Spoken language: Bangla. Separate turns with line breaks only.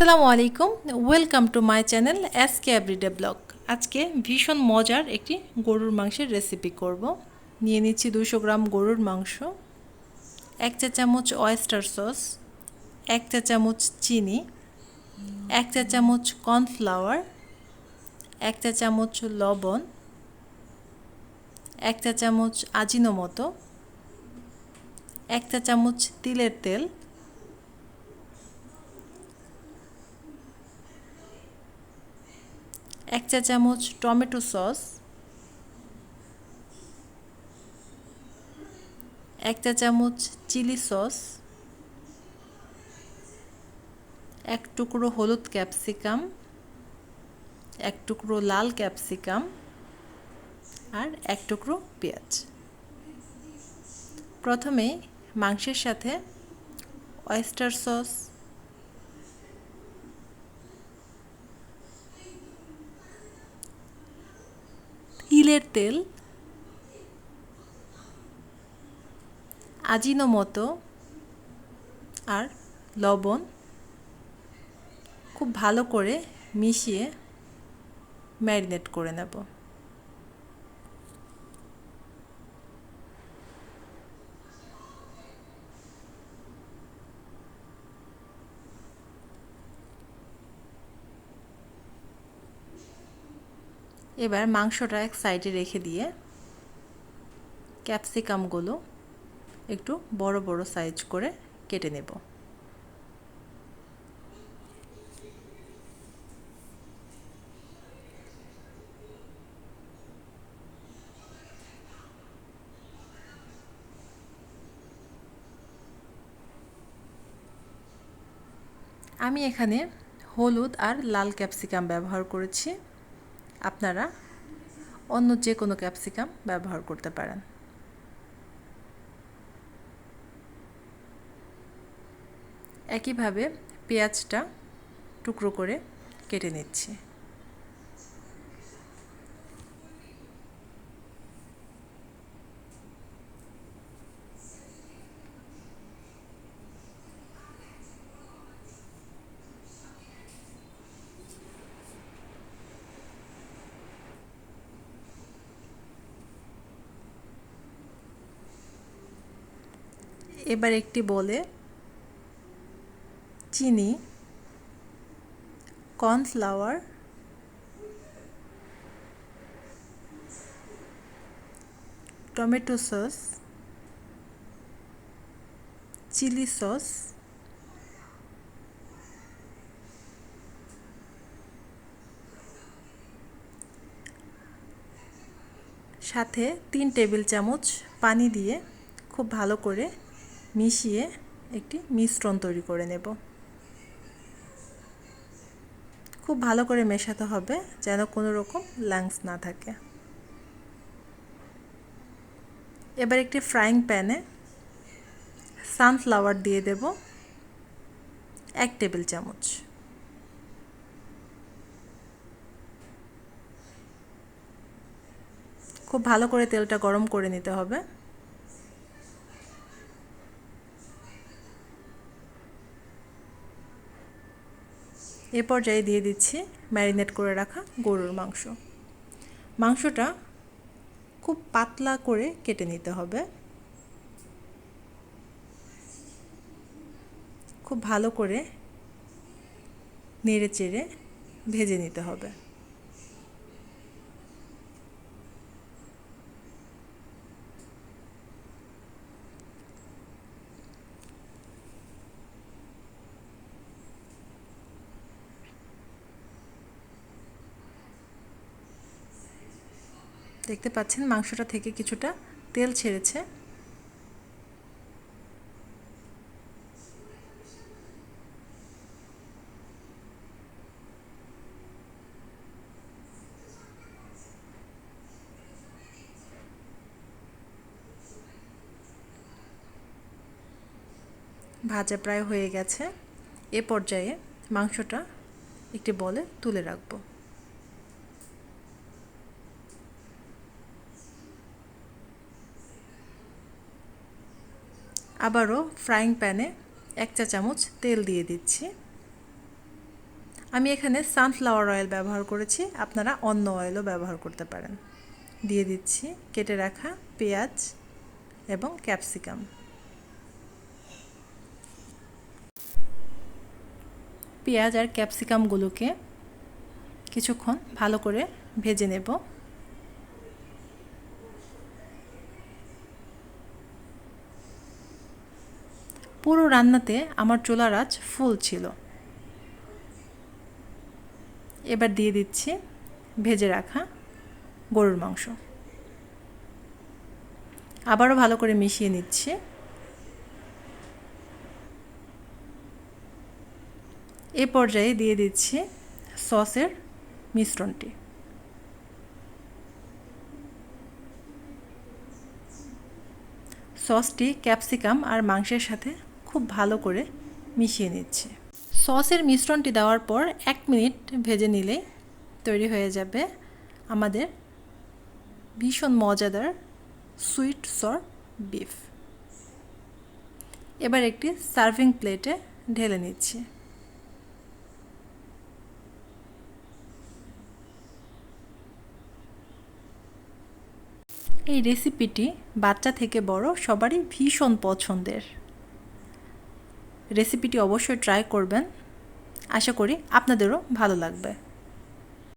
আসসালামু আলাইকুম। Welcome to my channel S K everyday blog আজকে ভীষণ মজার একটি গরুর মাংসের রেসিপি করব। নিয়ে নিচ্ছি দুশো গ্রাম গরুর মাংস, এক চা চামচ অয়েস্টার সস এক চা চামচ চিনি, এক চা চামচ কর্নফ্লাওয়ার এক চা চামচ লবণ, এক চা চামচ আজিনোমতো এক চা চামচ তিলের তেল এক চা চামচ টমেটো সস, এক চা চামচ চিলি সস, এক টুকরো হলুদ ক্যাপসিকাম, এক টুকরো লাল ক্যাপসিকাম আর এক টুকরো পেঁয়াজ। প্রথমে মাংসের সাথে অয়েস্টার সস তিলের তেল আজিনোমতো আর লবণ খুব ভালো করে মিশিয়ে ম্যারিনেট করে নেব। এবার মাংসটা এক সাইডে রেখে দিয়ে ক্যাপসিকামগুলো একটু বড় বড় সাইজ করে কেটে নেব। আমি এখানে হলুদ আর লাল ক্যাপসিকাম ব্যবহার করেছি। আপনারা অন্য যে কোনো ক্যাপসিকাম ব্যবহার করতে পারেন। একইভাবে পেঁয়াজটা টুকরো করে কেটে নিচ্ছি। এবার একটি বলে, চিনি, cornflour, tomato sauce, chilli sauce, সাথে তিন টেবিল চামচ পানি দিয়ে খুব ভালো করে মিশিয়ে একটি মিশ্রণ তৈরি করে নেব। খুব ভালো করে মেশাতে হবে যেন কোনো রকম লাংস না থাকে। এবার একটি ফ্রাইং প্যানে সানফ্লাওয়ার দিয়ে দেব এক টেবিল চামচ। খুব ভালো করে তেলটা গরম করে নিতে হবে। এ পর্যায়ে দিয়ে দিচ্ছি ম্যারিনেট করে রাখা গরুর মাংস। মাংসটা খুব পাতলা করে কেটে নিতে হবে। খুব ভালো করে নেড়ে চেড়ে ভেজে নিতে হবে। দেখতে পাচ্ছেন মাংসটা থেকে কিছুটা তেল ছেড়েছে। ভাজা প্রায় হয়ে গেছে। এ পর্যায়ে মাংসটা একটি বলে তুলে রাখব। আবারও ফ্রাইং প্যানে এক চা চামচ তেল দিয়ে দিচ্ছি। আমি এখানে সানফ্লাওয়ার অয়েল ব্যবহার করেছি, আপনারা অন্য অয়েলও ব্যবহার করতে পারেন। দিয়ে দিচ্ছি কেটে রাখা পেঁয়াজ এবং ক্যাপসিকাম পেঁয়াজ আর ক্যাপসিকামগুলোকে কিছুক্ষণ ভালো করে ভেজে নেব। পুরো রান্নাতে আমার চুলার আঁচ ফুল ছিল। এবার দিয়ে দিচ্ছি ভেজে রাখা গরুর মাংস। আবারও ভালো করে মিশিয়ে নিচ্ছি। এ পর্যায়ে দিয়ে দিচ্ছি সসের মিশ্রণটি। সসটি ক্যাপসিকাম আর মাংসের সাথে খুব ভালো করে মিশিয়ে নিচ্ছি। সসের মিশ্রণটি দেওয়ার পর এক মিনিট ভেজে নিলেই তৈরি হয়ে যাবে আমাদের ভীষণ মজাদার সুইট সর বিফ। এবার একটি সার্ভিং প্লেটে ঢেলে নিচ্ছি। এই রেসিপিটি বাচ্চা থেকে বড় সবারই ভীষণ পছন্দের। রেসিপিটি অবশ্যই ট্রাই করবেন। আশা করি আপনাদেরও ভালো লাগবে।